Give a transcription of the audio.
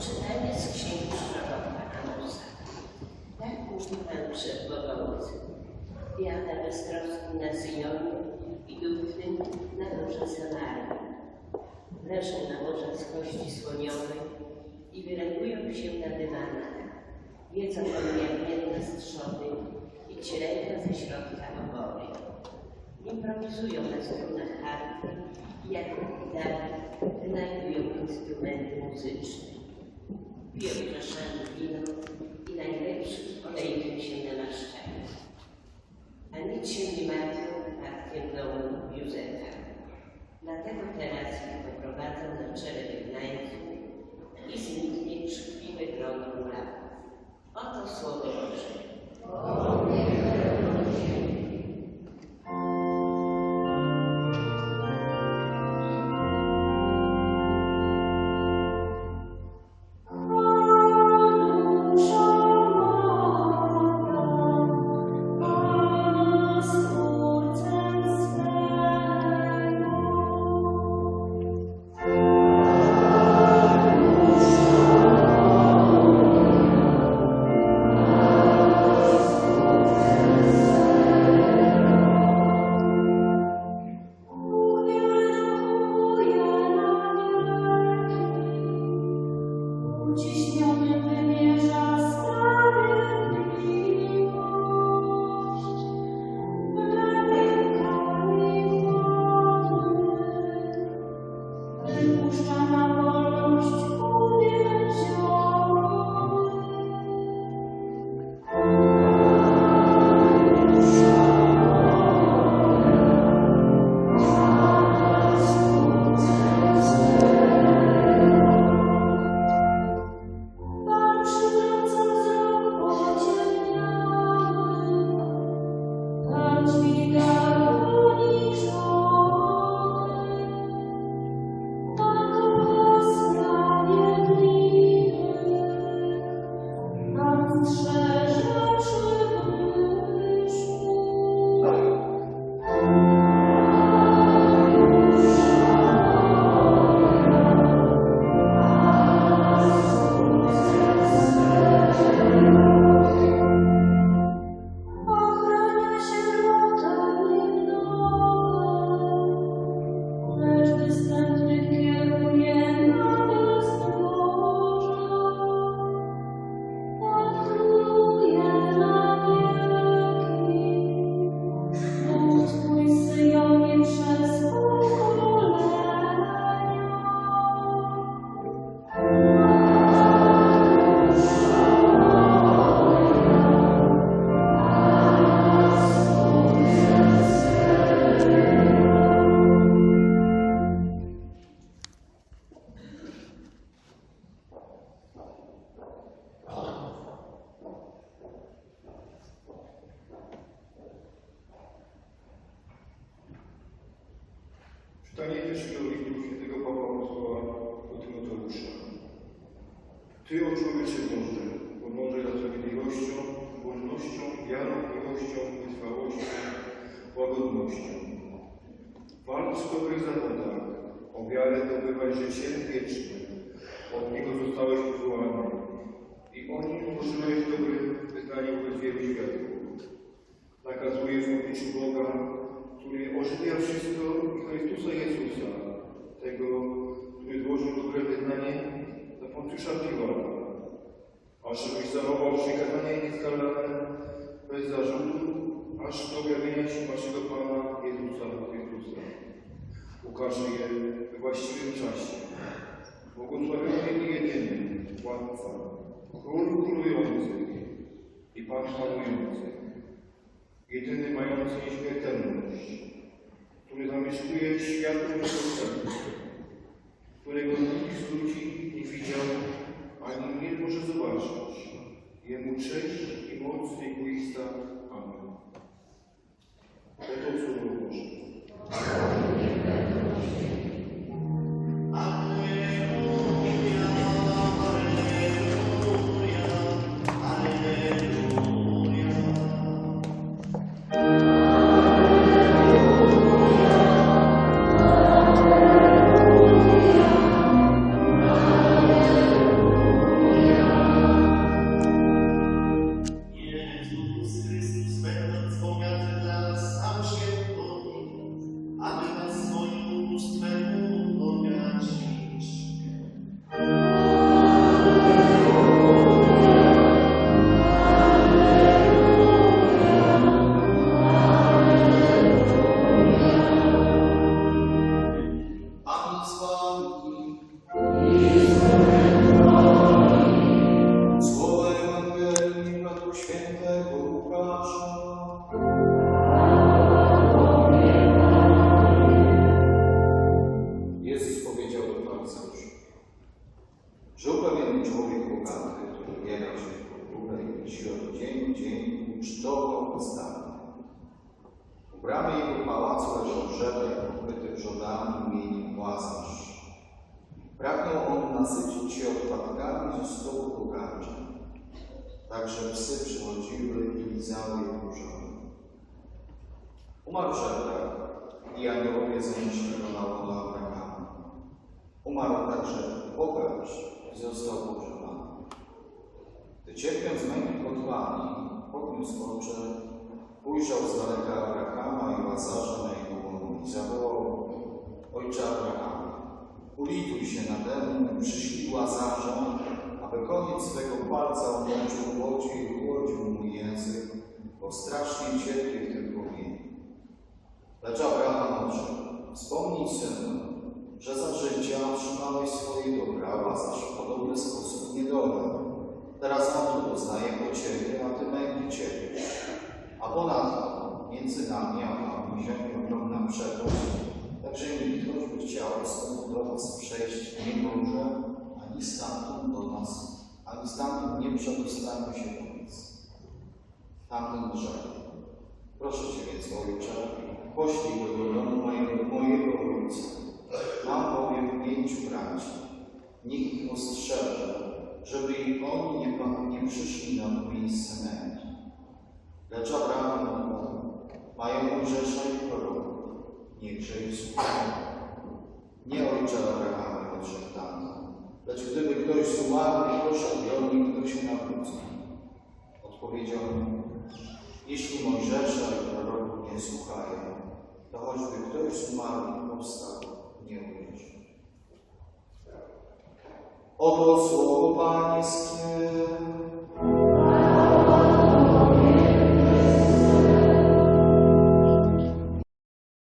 Czytanie z księgi proroka Amosa. Tak mówi Pan Wszechmogący. Wiata beztroski na Syjonie i duch tym na górze Samarii. Leżą na łożach kości słoniowej i wylęgują się na dywanach. Jedzą omijamienne strzody i cielęta ze środka obory. Improwizują na strunach harfy i jak Dawid wynajdują instrumenty muzyczne. Mieszane wino i najlepszym olejkiem się namaszczają. A nic się nie martwią wypadkiem domu Józefa. Dlatego teraz ich poprowadzą na czele Namaskar. Czytanie pierwszego listu świętego Pawła Apostoła do Tymoteusza. Ty, o człowiecze Boży, podążaj za sprawiedliwością, wolnością, wiarą, miłością, wytrwałością, łagodnością. Walcz w dobrych zawodach, o wiarę zdobywaj życie wieczne. Od Niego zostałeś powołany i o Nim złożyłeś dobrym wyznaniem wobec wielu światów. Nakazuje w obliczu Boga, który ożywia wszystko Chrystusa Jezusa, tego, który złożył dobre wyznanie za Poncjusza Piłata, ażebyś zachował przykazanie nieskalane, bez zarzutu, aż do objawienia się naszego Pana Jezusa Chrystusa. Ukaże je we właściwym czasie. Błogosławiony jedyny, Władca, Król królujący i Pan panujący jedyny mający nieśmiertelność, który zamieszkuje w światłym sercu, którego nikt z ludzi nie widział, ani nie może zobaczyć. Jemu cześć i moc wiekuista. Amen. Oto słowo Boże. Nasycić się odpadkami ze stołu bogaczy. Także psy przychodziły i lizały jego żony. Umarł żebrak i aniołowie zanieśli go na łono Abrahama. Umarł także bogacz i został pogrzebany. Gdy cierpiąc męki podwali, podniósł oczy, ujrzał z daleka Abrahama i Łazarza na jego łonie i zawołał ulituj się nade mną przyślij Łazarza, aby koniec swego palca obłączył w wodzie i chłodził mój język, bo strasznie cierpię w tym płomieniu. Lecz Abraham odrzekł, wspomnij synu, że za życia otrzymałeś swoje dobra, Łazarz w podobny sposób niedolę. Teraz on tu doznaje po ciebie, a ty męki cierpisz. A ponadto między nami a wami ziemią ogromna przepaść, także nikt, choćby chciał do nas przejść, nie może, ani stamtąd do nas, ani stamtąd nie przedostanie się do nas. Tamten rzekł, proszę Cię więc, Ojcze, poślij do domu mojego, mojego ojca. Mam bowiem pięciu braci. Niech ich ostrzeże, żeby i oni nie, nie przyszli na miejsce męki. Lecz Abraham mają Mojżesza i proroków, niechże ich słuchają. Abrahamie, odrzekł tamten, lecz gdyby ktoś z umarłych poszedł do nich, to się nawróci. Odpowiedział mu, jeśli Mojżesza i proroków nie słuchają, to choćby ktoś z umarłych powstał, nie uwierzy. Oto słowo Pańskie.